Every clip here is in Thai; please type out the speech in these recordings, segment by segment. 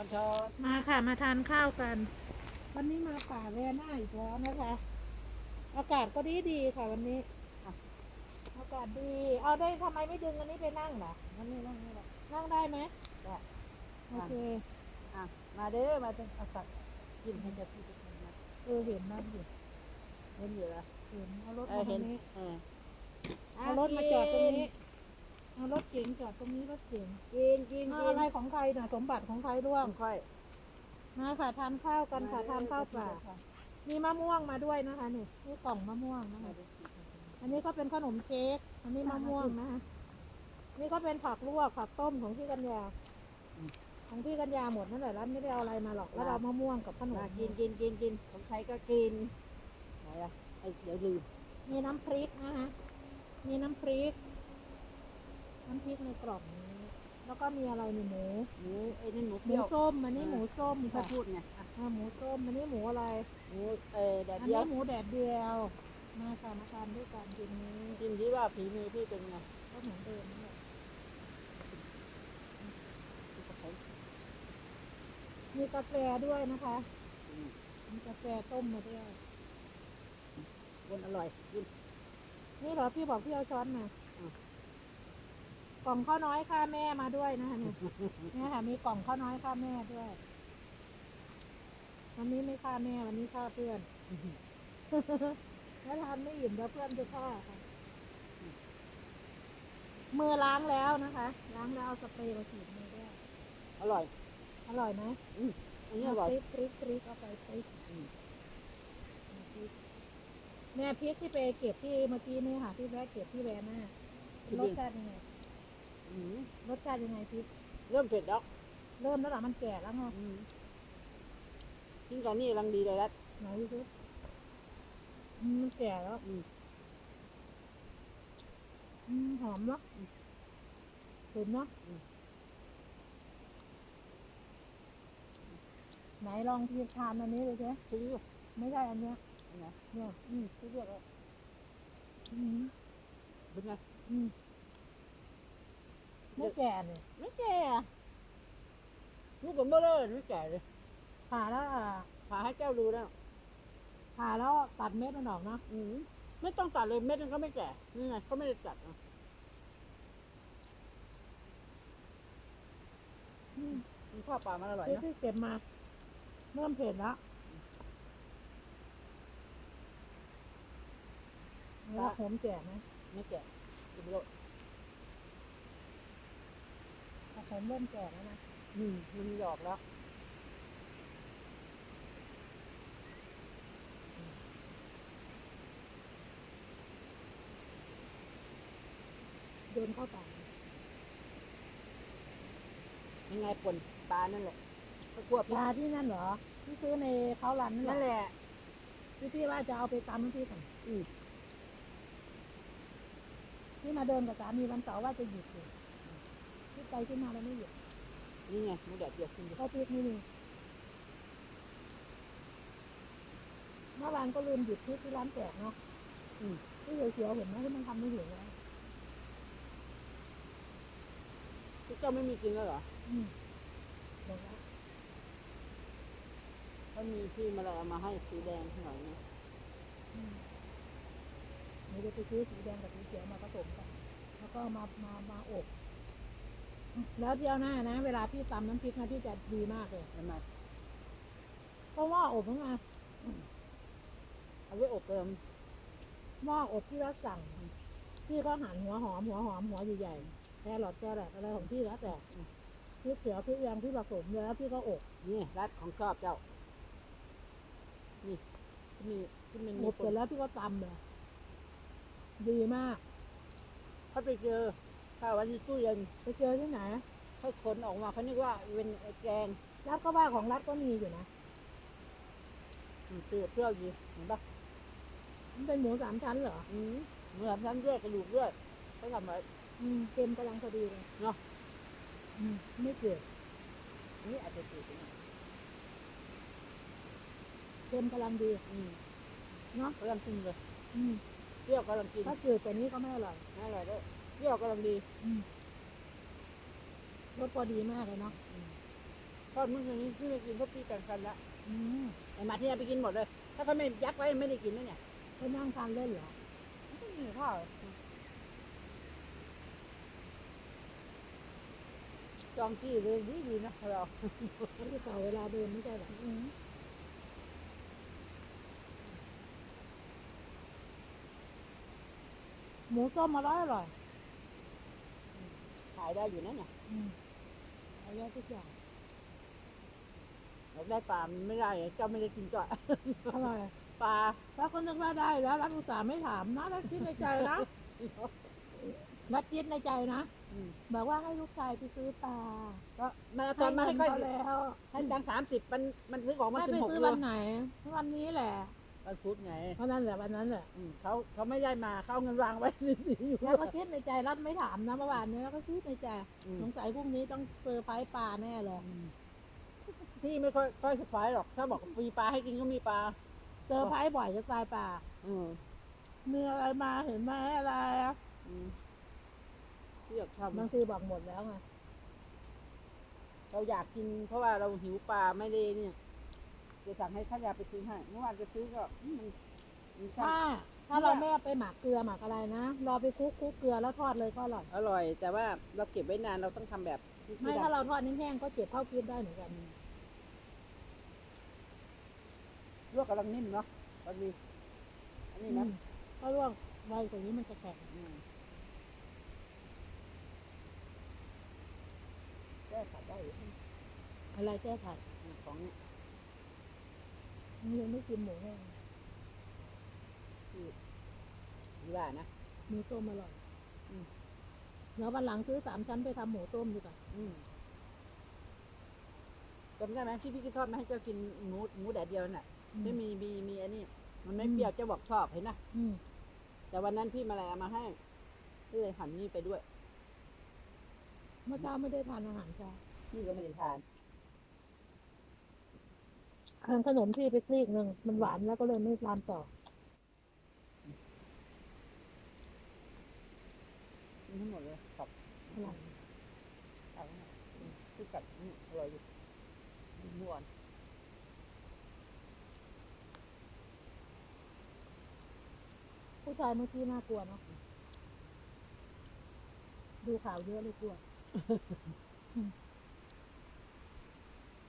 อนช้อนมาค่ะมาทานข้าวกัน วันนี้มาป่าแวน่าอีกแล้วนะคะ อากาศก็ดีดีๆค่ะวันนี้อะอากาศดี เอาได้ทำไมไม่ดึงอันนี้ไปนั่งล่ะนั่นนี่นั่นนี่แหละนั่งได้ไหมได้โอเคอะมาเด้อมาเด้อเอาตักกินให้เจะพี่ทุกคนนะเออเห็นนะอยู่เห็นอยู่แล้วเห็นเอารถเอมาอตรเห็นงนี้เออเอารถมาจอดตรงนี้ เอารถเก๋งจอดตรงนี้รถเก๋งกินกินเอากินอะไรของใครน่ะสมบัติของใครร่วงค่อยมาค่ะทานข้าวกันค่ะทานข้าวเปล่ามีมะม่วงมาด้วยนะคะนี่นี่กล่องมะม่วงนะคะอันนี้ก็เป็นขนมเค้กอันนี้มะม่วงนะคะนี่ก็เป็นผักลวกผักต้มของพี่กัญญาของพี่กัญญาหมดนั่นแหละแล้วไม่ได้เอาอะไรมาหรอกแล้วเรามะม่วงกับขนมมากินกินกินกินของใครก็กินไหนอะไอ้เดี๋ยวลืมมีน้ำพริกนะคะมีน้ำพริก น้ำพริกในกล่องนี้ แล้วก็มีอะไรนี่หมูหมูไอ้นั่นหมูหเปมูรี้ยวส้มอันนี้หมูส้มที่เขาค่ะพูดไงอะอ่าหมูส้มอันนี้หมูอะไร หมูเออแดดอันเดียนี้วหมูแดดเดียว มาค่ะมาทานด้วยกันทีนี้ชิมที่ว่าฝีมือพี่เป็นไงก็เหมือนเดิมนั่นแหละมีกาแฟด้วยนะคะอืมมีกาแฟต้มมาด้วย คนอร่อยกินนี่เหรอพี่บอกพี่เอาช้อนมาอืม กล่องข้าวน้อยค่าแม่มาด้วยนะคะเนี่ยเนี่ยค่ะ มีกล่องข้าวน้อยค่าแม่ด้วย วันนี้ไม่ค่าแม่วันนี้ค่าเพื่อน แล้วทานไม่อิ่มแล้วเพื่อนจะฆ่าค่ะมือล้างแล้วนะคะ ล้างแล้วเอาสเปรย์มาฉีดมือด้วย อร่อย อร่อยไหมอืมอันนี้อร่อยพริกพริกพริกเอาไปพริกอืมพริกเนี่ยพริกที่ไปเก็บที่เมื่อกี้นี่ค่ะที่แวะเก็บที่แวนน่ะรสชาติยังไง อืมรสชาติยังไงพริกเริ่มเผ็ดแล้วเริ่มแล้วเหรอมันแก่แล้วไงอืมกินกับนี่กำลังดีเลยแล้วไหนดูสิอืมมันแก่แล้วอืมอืมหอมเนาะเห็นเนาะไหนลองพี่ทานอันนี้เลยสิทิ้งอยู่ไม่ใช่อันเนี้ยอันไหนเนี่ยอืมที่เรียกว่าอืมเป็นไงอืม ไม่แก่เนี่ยไม่แก่อะลูกผมเบลอไม่แก่เลยผ่าแล้วอะพาให้เจ้าดูแล้ว ผ่าแล้วตัดเม็ดมันออกเนาะอืมไม่ต้องตัดเลยเม็ดมันก็ไม่แก่นี่ไงก็ไม่ได้ตัดอะอืมมันข้าวปลามันอร่อยที่นะที่เก็บมาเริ่มเผ็ดแล้วแล้วผมแก่ไหมไม่แก่กินโลดแต่ ผมเริ่มแก่แล้วนะอืมมันหยอกแล้วเดินเข้าป่ายังไงป่นปลานั่นแหละก็กลัวปพี่ลาที่นั่นเหรอ ที่ซื้อในเขาหลันนั่นั่นนแหแหละละที่พี่ว่าจะเอาไปตำให้พี่ก่อนอืมที่มาเดินกับสามีวันเสาร์ว่าจะหยุดอยู่ ที่ไปที่มาแล้วไม่หยุดนี่ไงหมูแดดเดียวกินอยู่เพราะพริกไม่มีเมื่อวานก็ลืมหยุดพริกที่ร้านแจกเนาะอืมที่เขียวๆเห็นไหมที่มันทำไม่เห็นแล้วที่เจ้าไม่มีกินแล้วเหรออืมหมดแล้วถ้ามีที่มาเลยเอามาให้สีแดงหน่อยนะอืมเดี๋ยวจะไปซื้อสีแดงกับสีเขียวมาผสมกัน แล้วก็มามามาอบ แล้วเที่ยวหน้านะ เวลาพี่ตำน้ำพริกนะพี่จะดีมากเลยทำไมเพราะว่าอบทั้งไงเอาไว้อบเติมหม้ออบที่เราสั่ง พี่ก็หั่นหัวหอมหัวหอมหัวใหญ่ๆแครอทแครอทอะไรของพี่แล้วแต่พริกเขียวพริกแดงพี่ผสมแล้วพี่ก็อบนี่รัดของชอบเจ้า นี่ที่มีที่มันอมีบเสร็จแล้วพี่ก็ตำเลยดีมากเขาไปเจอ ข้าววันนี้ตู้เย็นไปเจอที่ไหนเขาขนออกมาเขานึกว่าเป็นไอ้แกงรัฐก็ว่าของรัฐก็มีอยู่นะอืมเปรี้ยวเปรี้ยวดีเห็นปะมันเป็นหมูสามชั้นเหรออืมเหมือนน้ำด้วยกระดูกด้วยเขาทำไว้อืมเค็มกำลังพอดีเลยเนาะอืมไม่เกิดนี่อาจจะติดนะเค็มกำลังดี อืมเนาะกำลังกินเลย อืมเปรี้ยวกำลังกินถ้าเกิดแต่นี้ก็ไม่อร่อยน่าอร่อยด้วย เปรี้ยวกำลังดีอืมรสพอดีมากเลยเนาะอืมทอดเมื่อคืนนี้พี่ไม่กินเพราะพี่แบ่งกันละอืมไอ้มาที่นี่ไปกินหมดเลย ถ้าเขาไม่ยักไว้ไม่ได้กินนะเนี่ยไปนั่งทานเล่นเหรอไม่มีข้าวจองที่เลยดีดีๆนะเราเขาจะต่อเวลาเดินไม่ใช่เหรออืมหมูส้มอร่อยอร่อย ขายได้อยู่นะเนี่ยอืมอร่อยทุกอย่างอยากได้ปลามันไม่ได้เจ้าไม่ได้กินจ่อยอร่อยปลาถ้าคนนึกว่าได้แล้วรัฐอุตส่าห์ไม่ถามนะรัฐคิดในใจนะรัฐคิดในใจนะอืมบอกว่าให้ลูกชายไปซื้อปลาก็มาตให้อนมาเงิให้นค่อยเขาแล้วให้ดังสามสิบมันมันซื้อของมาให้สิไปบหกซื้อโลวันไหน วันนี้แหละ วันพุธไงเพราะนั้นแหละวันนั้นแหละอืมเขาเขาไม่ได้มาเขาเอาเงินวางไว้อยู่แล้วก็คิดในใจรัฐไม่ถามนะเมื่อวานนี้แล้วก็คิดในใจอืมสงสัยพรุ่งนี้ต้องเซอร์ไพรส์ปลาแน่เลยอืมพี่ไม่ค่อยค่อยสบายหรอก ถ้าบอกมีปลาให้กินก็มีปลาเซอร์ไพรส์บ่อยจะตายปลาอืมมีอะไรมาเห็นไหมอะไรอะอืมพี่อยากทบางทีบอกหมดแล้วไงำเราอยากกินเพราะว่าเราหิวปลาไม่ได้เนี่ย จะสั่งให้ข้ายาไปซื้อให้เมื่อวานจะซื้อก็อืมมันมันช่าถ้างถ้าเราไม่เอาไปหมักเกลือหมักอะไรนะ รอไปคลุกคลุกเกลือแล้วทอดเลยก็อร่อย อร่อย แต่ว่าเราเก็บไว้นานเราต้องทำแบบที่ไม่ที่ถ้าเราทอดแห้งๆก็เก็บเข้าฟิตได้เหมือนกัน ลวกกำลังนิ่มเนาะตอนนี้อันนี้นะอืมถ้าลวกไวกว่านี้มันจะแข็งอืมแก้ขัดได้อยู่อะไรแก้ไขของนี่ยั งไม่กินหมูแห้งดีว่านะหมูต้มอร่อยอืม เดี๋ยววันหลังซื้อสามชั้นไปทำหมูต้มดีกว่าอืมจำได้ไหมที่พี่กินทอดมาให้เจ้ากินหมูหมูแดดเดียวน่ะอืมที่มีมีมีอันนี้มันไม่อืมเปรี้ยวเจ้าบอกชอบเห็นนะอืมแต่วันนั้นพี่มาอะไรเอามาให้พี่เลยหั่นนี่ไปด้วย เมื่อเช้าไม่ได้ทานอาหารเช้าพี่ก็ไม่ได้ทาน ทานขนมที่ไปซีกหนึ่งมันหวานแล้วก็เลยไม่ทานต่อนทั้งหมดเลยกับอร่อยกับอืมพี่กัดอืมอร่อยอยู่หวานผู้ชายเมื่อกี้น่ากลัวเนาะดูข่าวเยอะเลยกลัว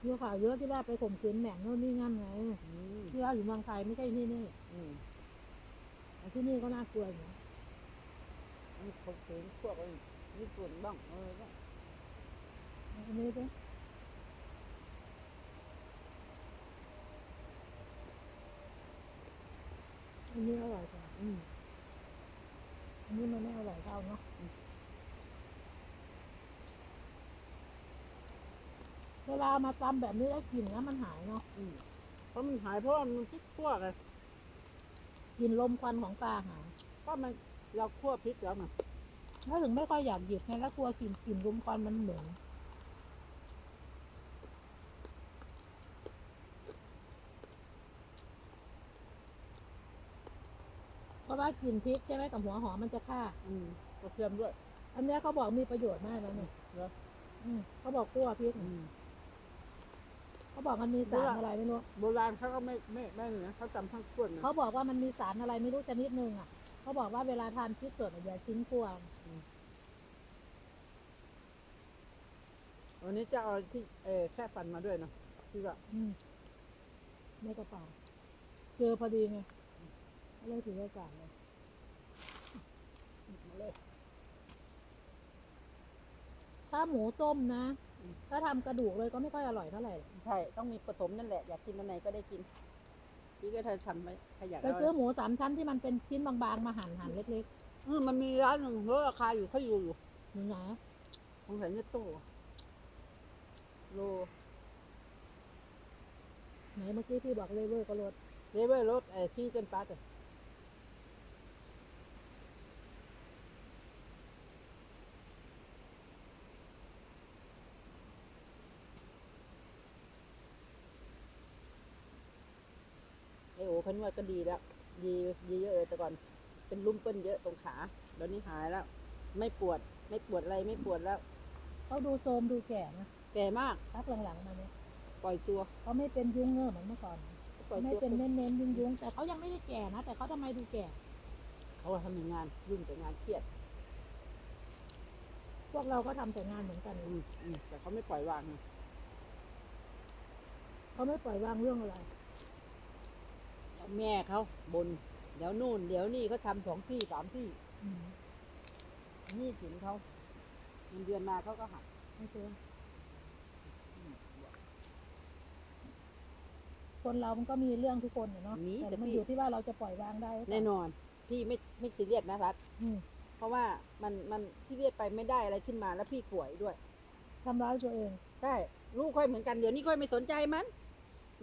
อืมดูข่าวเยอะที่ว่าไปข่มขืนแหม่งโน่นนี่งั้นไงอืมที่ว่าอยู่เมืองไทยไม่ใช่ที่นี่อืมแต่ที่นี่ก็น่ากลัวอยู่นะอันนี้เขาถึงพวกอะไรญี่ปุ่นบ้างเออบ้างอันนี้ด้วยอันนี้อร่อยกว่าอืมอันนี้มันไม่อร่อยเท่าเนาะ เวลามาตำแบบนี้แล้วกลิ่นนะมันหายเนาะอืมเพราะมันหายเพราะว่ามันพริกคั่วไงกลิ่นลมควันของปลาหายก็มันเราคั่วพริกแล้วไงถ้าถึงไม่ค่อยอยากหยิบไงแล้วกลัวกลิ่นกลิ่นลมควันมันเหมือนเพราะว่ากลิ่นพริกใช่ไหมกับหัวหอมมันจะฆ่า อืมกระเทียมด้วย อันเนี้ยเขาบอกมีประโยชน์มากแล้วเนี่ยเหรอ อืมเขาบอกคั่วพริก อืม เขาบอกมันมีสารอะไรไม่รู้ โบราณเขาก็ไม่ไม่ไม่เหนือเขาจำทั้งขวดนะ เขาบอกว่ามันมีสารอะไรไม่รู้ชนิดหนึ่งอะ เขาบอกว่าเวลาทานพริกสดอะอย่าทิ้งคั่ววันนี้จะเอาที่เออแค่ฟันมาด้วยเนาะที่ว่าอืมในกระเป๋าเจอพอดีไงก็เลยถือโอกาสเลยมาเลย ถ้าหมูส้มนะ ถ้าทำกระดูกเลยก็ไม่ค่อยอร่อยเท่าไหร่ใช่ ต้องมีผสมนั่นแหละ อยากกินอันไหนก็ได้กิน พี่ก็ทำไว้ถ้าอยากไปเอาซื้อหมูสามชั้นที่มันเป็นชิ้นบางๆมาหั่นหั่นเล็กเออมันมีร้านหนึ่งลดราคาอยู่เขาอยู่อยู่ๆอยู่ไหนสงสัยในตู้โลไหนเมื่อกี้พี่บอกเลเวอร์ก็ลดเลเวอร์รถไอ้ที่เจนปาร์ตอะไอโอ พันวดก็ดีแล้วดีดีเยอะเลยแต่ก่อน เป็นลุ่มเปิ้ลเยอะตรงขาเดี๋ยวนี้หายแล้ว ไม่ปวด ไม่ปวดอะไรไม่ปวดแล้ว เขาดูโซมดูแก่นะแก่มากพักหลังๆมาเนี่ยปล่อยตัวเขาไม่เป็นยุงเงือเหมือนเมื่อก่อนปล่อยไม่ตัวเป็นเน้นเน้นยุงยุงๆแต่เขายังไม่ได้แก่นะแต่เขาทำไมดูแก่ เขาทำงานยุ่งแต่งานเครียด พวกเราก็ทำแต่งานเหมือนกันอืมอืมแต่เขาไม่ปล่อยวางไงเขาไม่ปล่อยวางเรื่องอะไร แล้วแม่เขาบน เดี๋ยวนู่น เดี๋ยวนี่เขาทำสองที่สามที่อืมหนี่สินเขาเงินเดือนมาเขาก็หักไม่เจออืมคนเรามันก็มีเรื่องทุกคนอะเนาะมีแต่แต่มันพี่ อยู่ที่ว่าเราจะปล่อยวางได้หรือเปล่าแน่นอน พี่ไม่ไม่ซีเรียสนะรัฐอืมเพราะว่ามันมันซีเรียสไปไม่ได้อะไรขึ้นมาแล้วพี่ป่วยด้วย ทำร้ายตัวเอง ใช่ลูกค่อยเหมือนกันเดี๋ยวนี้ค่อยไม่สนใจมัน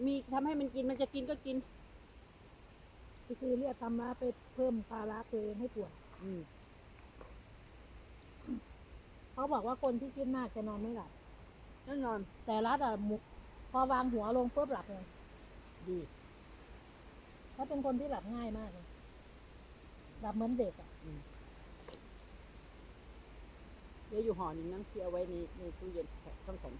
มีทำให้มันกินมันจะกินก็กิน ก็คือเรียกทำร้ายไปเพิ่มภาระตัวเองให้ป่วยอืมเขาบอกว่าคนที่คิดมากจะนอนไม่หลับ แน่นอนแต่รัฐอะมุกพอวางหัวลงปุ๊บหลับเลยดีเขาเป็นคนที่หลับง่ายมากเลยหลับเหมือนเด็กอะเดี๋ยวอยู่ห่อหนึ่งนั่งที่เอาไว้ในในตู้เย็นแข็งต้องแข็ง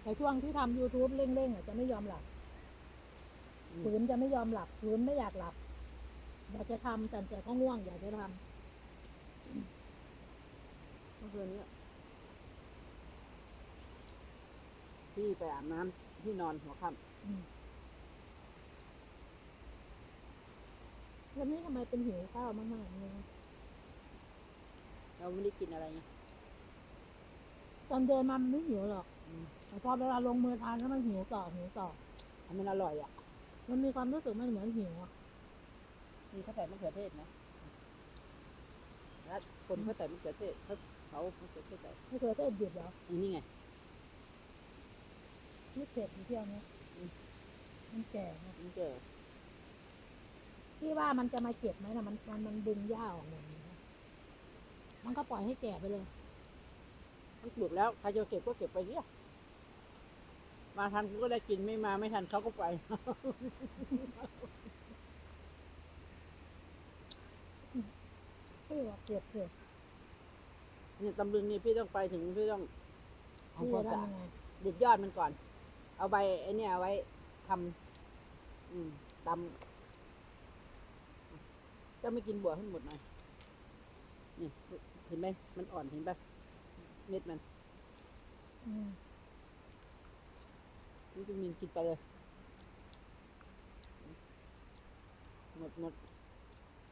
แต่ ช่วงที่ทำ YouTube เร่งๆอะจะไม่ยอมหลับอืมฝืนจะไม่ยอมหลับฝืนไม่อยากหลับ อยากจะทำแต่แต่ก็ง่วง อยากจะทเมื่อคืนเนี้ยพี่ไปอาบน้ำที่นอนหัวค่ำอืมวันนี้ทำไมเป็นหิวข้าวมากๆเนี่ยำเราไม่ได้กินอะไรไงตอนเดินมามันไม่หิวหรอกอืม แต่พอเวลาลงมือทานแล้วมันหิวต่อหิวต่ออันมันอร่อยอะ มันมีความรู้สึกมันเหมือนหิวอะมีเขาใส่มะเขือเทศนะแล้วคนเขาใส่มะเขือเทศเขาเขามะเขือเทศใส่ไม่เคยเทศหยุดเหรออันนี้ไง นี่เผ็ดอยู่เที่ยวนี้อืม มันแก่นะมันเจอที่ว่ามันจะมาเก็บไหมนะมันมันมันดึงหญ้าออกหมดเลยนะมันก็ปล่อยให้แก่ไปเลย มันปลูกแล้วใครจะเก็บก็เก็บไปเนี่ย มาทันก็ได้กินไม่มาไม่ทันเขาก็ไป พี่บอกเก็บเถอะเนี่ยตำลึงนี่พี่ต้องไปถึงพี่ต้องเอาพี่ความจะสะอาดทำยังไงเด็ดยอดมันก่อน เอาใบไอ้เนี่ยเอาไว้ทำอืมตำจะไม่กินบัวให้หมดหน่อยนี่เห็นไหมมันอ่อนเห็นปะเม็ดมันอืม นี่จะมีกินไปเลย หมดหมด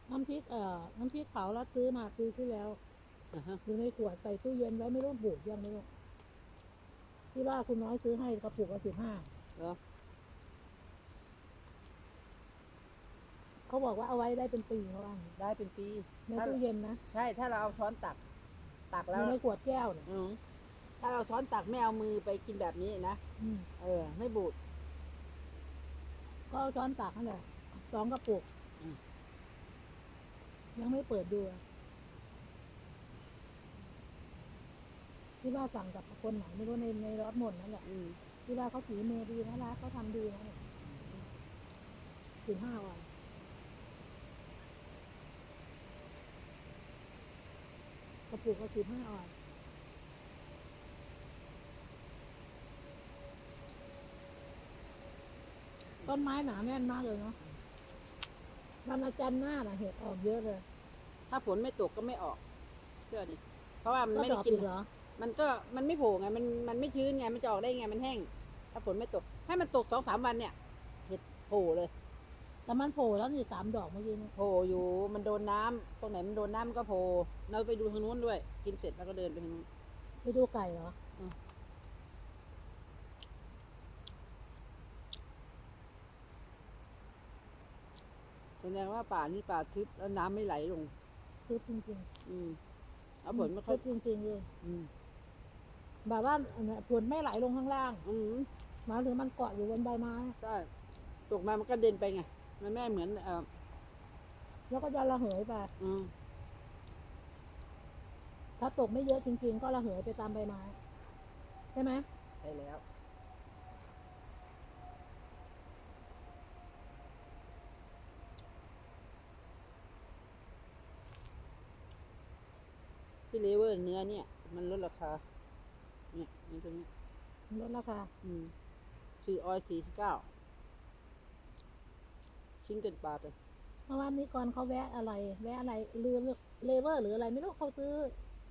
น้ำพริกเอ่อน้ำพริกเผาเราซื้อมาปีที่แล้วอะฮะอยู่ในขวดใส่ตู้เย็นไว้ไม่รู้บูดยังไม่รู้ที่ว่าคุณน้อยซื้อให้กระปุกละสิบห้าเหรอเขาบอกว่าเอาไว้ได้เป็นปีเขาว่าอย่างนี้ได้เป็นปี ในตู้เย็นนะใช่ถ้าเราเอาช้อนตัก ตักอแล้วยู่ในขวดแก้วเนี่ย อืม ถ้าเราช้อนตักไม่เอามือไปกินแบบนี้นะอืมเออ ไม่บูด ก็เอาช้อนตักนั่นแหละสองกระปุกอืมยังไม่เปิดดูอะที่ว่าสั่งกับคนไหนไม่รู้ในในรถหมดนั่นแหละอืมที่ว่าเขาถือมือดีนะร้านเขาทำดีนะเนี่ยสิบห้าวันกระปุกละสิบห้าวัน ต้นไม้หนาแน่นมากเลยเนาะวันอาจารย์หน้าน่ะเห็ดออกเยอะเลยถ้าฝนไม่ตกก็ไม่ออกเชื่อดิเพราะว่ามันก็ไม่ดได้อกกิน อีกเหรอ มันก็มันไม่โผล่ไงมันมันไม่ชื้นไงมันจะออกได้ไงมันแห้ง ถ้าฝนไม่ตก ให้มันตกสองสามวันเนี่ยเห็ดโผล่เลยแต่มันโผล่แล้วนี่สามดอกเมื่อกี้เนี่ยโผล่อยู่มันโดนน้ำตรงไหนมันโดนน้ำมันก็โผล่เราไปดูทางนู้นด้วย กินเสร็จแล้วก็เดินไปทางนู้นไปดูไก่เหรอ ดงว่าป่านี่ป่าทึบแล้วน้ำไม่ไหลลง คือจริงอืมๆเอาฝนไม่ค่อยจริงๆเลยอืมแบบว่าฝนไม่ไหลลงข้างล่างอืมหมายถึงมันเกาะอยู่บนใบไม้ ใช่ตกมามันก็เด่นไปไง มันไม่เหมือนเอ่อแล้วก็จะระเหยไป อืมถ้าตกไม่เยอะจริง ๆ ก็ระเหยไปตามใบไม้ใช่ไหมใช่แล้ว ที่เลเวอร์เนื้อเนี่ย มันลดราคา เนี่ยในตรงนี้ลดราคา อืมสี่ออยสี่สิบเก้าชิ้นเกินบาทเลยเมื่อวานนี้ก่อนเขาแวะอะไร แวะอะไรหรือเลเวอร์หรืออะไร ไม่รู้เขาซื้อ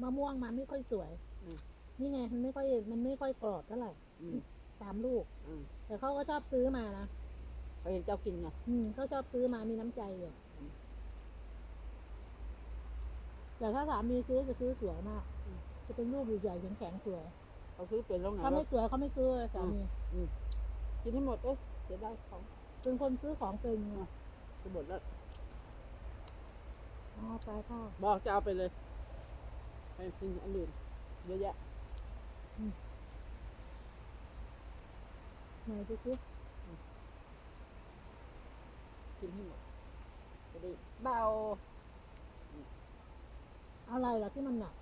มะม่วงมาไม่ค่อยสวย อืม นี่ไงมันไม่ค่อยมันไม่ค่อยกรอบเท่าไหร่อืมสามลูก อืมแต่เขาก็ชอบซื้อมานะเขาเห็นเจ้ากินไง อืมเขาชอบซื้อมามีน้ำใจอยู่ อืม แต่ถ้าสามีซื้อจะซื้อสวยมาก จะเป็นรูปใหญ่ๆแข็งๆสวยเขาซื้อเป็นแล้วไงเขาไม่สวยเขาไม่ซื้อสามีกินให้หมดเอ้ยเสียดายของเป็นคนซื้อของเป็นไงจะหมดแล้วอ๋อปลายข้าวบอกจะเอาไปเลยไปกินอันอื่นเยอะแยะไหนดูสิกินให้หมดจะได้เบา อะไรล่ะที่มันหนัก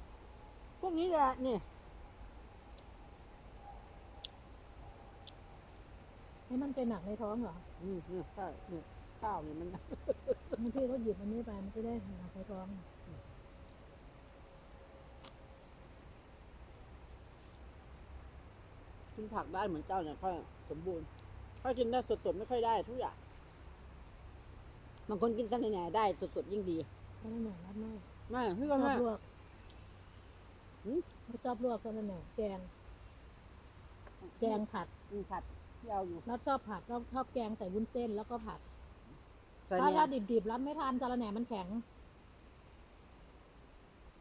พวกนี้แหละเนี่ยให้มันเป็นหนักในท้องเหรอ อืมเนี่ยข้าวเนี่ยข้าวเนี่ยมัน บางทีเขาหยิบอันนี้ไปมันจะได้หนักในท้องกินผักได้เหมือนเจ้าเนี่ยค่อยสมบูรณ์ถ้ากินได้สดๆไม่ค่อยได้ทุกอย่างบางคนกินกันแหน่ๆได้สดๆยิ่งดีเพราะนั่นแหละรัดมาก ไม่พี่ชก็อบไม่ลวกหืมเขาชอบลวกกันนั่นแหละแกง แกงผัดอืมผัดที่เอาอยู่รัดชอบผัดชอบชอบแกงใส่วุ้นเส้นแล้วก็ผัด ใส่ถ้าเนี่ยถ้าดิบๆรัดไม่ทานกะละแหน่มันแข็ง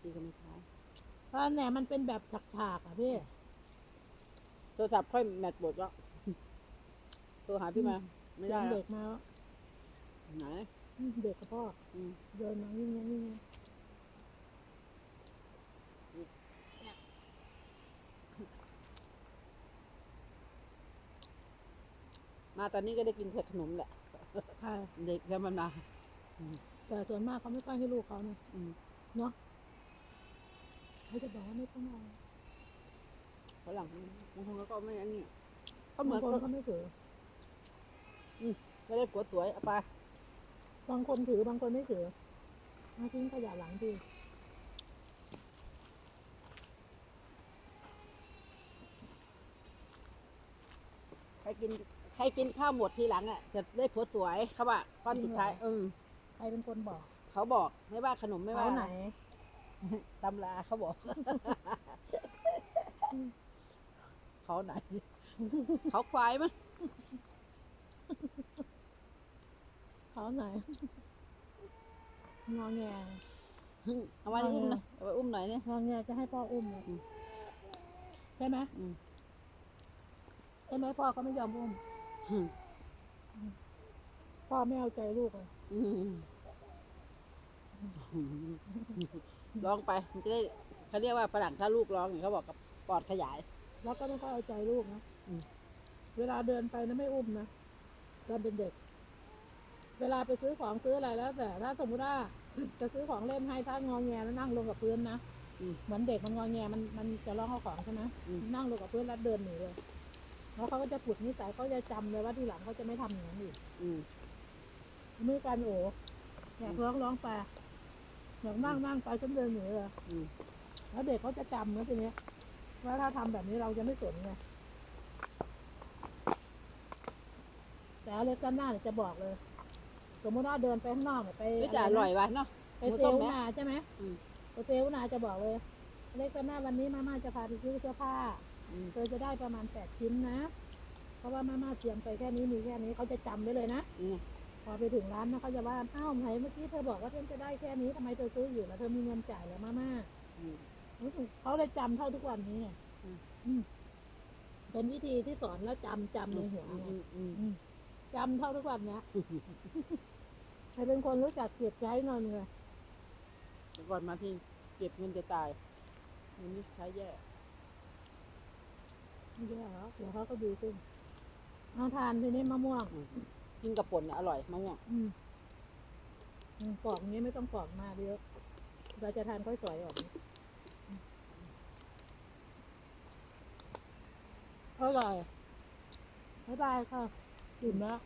ดีกันไหมคะกะละแหน่มันเป็นแบบฉากๆอะพี่ โทรศัพท์ค่อยแมทบดแล้วโทรหาพี่มา ไม่เสีได้ยงแล้วเด็กมาแล้วไหนอืมเด็กกับพ่ออืม เดินมาวิ่งวิ่งวิ่ง มาตอนนี้ก็ได้กินแต่ขนมแหละใช่เด็กแล้วมันมาแต่ส่วนมากเขาไม่ค่อยให้ลูกเขานะอืมเนาะเขาจะบอกว่าไม่ต้องเอาฝรั่งบางคนก็ไม่อันนี้เขาเหมืบาอนงคนเขาเขาไม่ถือไม่ได้ผัวสวยเอาไปบางคนถือบางคนไม่ถือมาทิ้งขยะหลังดีใครกิน ใครกินข้าวหมดทีหลังอะจะได้ผัวสวยเขาว่าก้อนสุดท้ายอืมใครเป็นคนบอกเขาบอกไม่ว่าขนมไม่ว่าเขาไหนตำราเขาบอก เขาไหน เขาควายมั้ยเขาไหนงอแงเอาไว้อุ้มนะเอาไว้อุ้มหน่อยนี่งอแงจะให้พ่ออุ้มเลยอืมใช่ไหมอืมใช่ไหมพ่อก็ไม่ยอมอุ้ม พ่อไม่เอาใจลูกเลยอืมร้องไป มันจะได้เขาเรียกว่าฝรั่งถ้าลูกร้องอย่างเขาบอกกับปอดขยาย แล้วก็ไม่ค่อยเอาใจลูกนะอืมเวลาเดินไปนะไม่อุ้มนะตอนเป็นเด็ก เวลาไปซื้อของซื้ออะไรแล้ว แต่ถ้าสมมติว่าจะซื้อของเล่นให้ถ้างอแงแล้วนั่งลงกับพื้นนะอืมเหมือนเด็กมันงอแงมันมันจะร้องเอาของใช่ไหมอืมนั่งลงกับพื้นแล้วเดินหนีเลย แล้วเขาก็จะปลุกนิสัยเขาจะจำเลยว่าทีหลังเขาจะไม่ทำอย่างนั้นอีกอืมมือกันโอ้อยากร้องร้องไปอยากนั่งนั่งไปฉันเดินหนีเลยอืมแล้วเด็กเขาจะจำนะทีเนี้ยว่าถ้าทำแบบนี้เราจะไม่สนไงแต่อเล็กซ์หน้าเนี่ยจะบอกเลย สมมติว่าเดินไปข้างนอกเนี่ยไปก็จะอร่อยวะเนาะ ไปหมูเซส้ลมล์ไหมนาใช่ไหมอืม ไปเซลล์นาจะบอกเลยอเล็กซ์หน้าวันนี้มาม่าจะพาไปซื้อเสื้อผ้าอืม เธอจะได้ประมาณแปดชิ้นนะ เพราะว่ามาม่าเตรียมไปแค่นี้มีแค่นี้เขาจะจำไว้เลยนะอืมพอไปถึงร้านนะเขาจะว่าอ้าวไหนเมื่อกี้เธอบอกว่าเธอจะได้แค่นี้ทำไมเธอซื้ออยู่แล้วเธอมีเงินจ่ายแล้วมาม่าอืมรู้สึกเขาเลยจำเท่าทุกวันนี้ไงอืมอืมเป็นวิธีที่สอนแล้วจำจำในหัวไงอืมอืมอืมจำเท่าทุกวันเนี้ยใครเป็นคนรู้จักเก็บใช้เงินไงเดี๋ยวก่อนมาที่เก็บเงินจะตายเงินนี่ใช้แย่ ไม่ใช่หรอกเดี๋ยวเขาก็ดีขึ้นเอาทานทีนี้มะม่วงอืมกินกับป่นน่ะอร่อยมะม่วงอืมอืมปอกอย่างนี้ไม่ต้องปอกมากเยอะเราจะทานค่อยสวยออกอร่อยบ๊ายบายค่ะอิ่มแล้ว